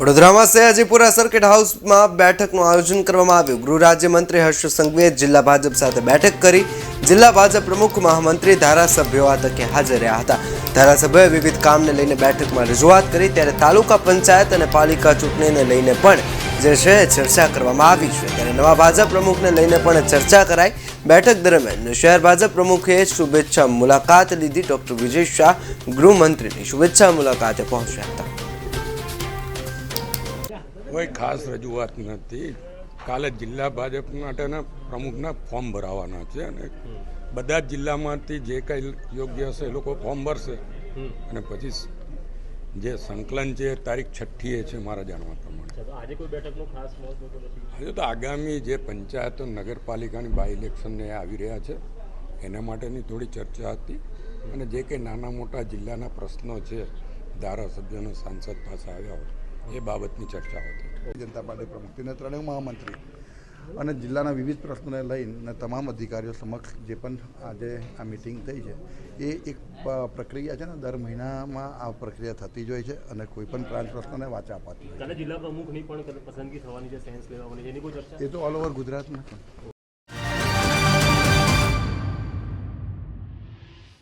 વડોદરામાં સયાજીપુરા સર્કિટ હાઉસમાં બેઠકનું આયોજન કરવામાં આવ્યું. ગૃહ રાજ્યમંત્રી હર્ષ સંઘવીએ જિલ્લા ભાજપ સાથે બેઠક કરી જિલ્લા ભાજપ પ્રમુખ મહામંત્રી ધારાસભ્યો આ તકે હાજર રહ્યા હતા. ધારાસભ્યોએ વિવિધ કામને લઈને બેઠકમાં રજૂઆત કરી. ત્યારે તાલુકા પંચાયત અને પાલિકા ચૂંટણીને લઈને પણ જે છે ચર્ચા કરવામાં આવી છે. ત્યારે નવા ભાજપ પ્રમુખને લઈને પણ ચર્ચા કરાઈ. બેઠક દરમિયાન શહેર ભાજપ પ્રમુખે શુભેચ્છા મુલાકાત લીધી. ડોક્ટર વિજય શાહ ગૃહમંત્રીની શુભેચ્છા મુલાકાતે પહોંચ્યા હતા. કોઈ ખાસ રજૂઆત નથી. કાલે જિલ્લા ભાજપ માટેના પ્રમુખના ફોર્મ ભરાવાના છે અને બધા જ જિલ્લામાંથી જે કંઈ યોગ્ય હશે એ લોકો ફોર્મ ભરશે. અને પછી જે સંકલન છે તારીખ છઠ્ઠીએ છે મારા જાણવા પ્રમાણે. આજે તો હજુ તો આગામી જે પંચાયતો નગરપાલિકાની બાય ઇલેક્શનને આવી રહ્યા છે એના માટેની થોડી ચર્ચા હતી. અને જે કંઈ નાના મોટા જિલ્લાના પ્રશ્નો છે ધારાસભ્યોને સાંસદ પાસે આવ્યા હોય એ બાબતની ચર્ચા હતી. જનતા પાર્ટી પ્રમુખ તેને ત્રણેય મહામંત્રી અને જિલ્લાના વિવિધ પ્રશ્નોને લઈને તમામ અધિકારીઓ સમક્ષ જે પણ આજે આ મિટિંગ થઈ છે એ એક પ્રક્રિયા છે ને દર મહિનામાં આ પ્રક્રિયા થતી જ હોય છે અને કોઈ પણ પ્રાંત પ્રશ્નોને વાચા અપાતી હોય જિલ્લા પ્રમુખની પણ પસંદગી થવાની છે સેન્સ લેવાની છે એની કોઈ ચર્ચા? એ તો ઓલ ઓવર ગુજરાતમાં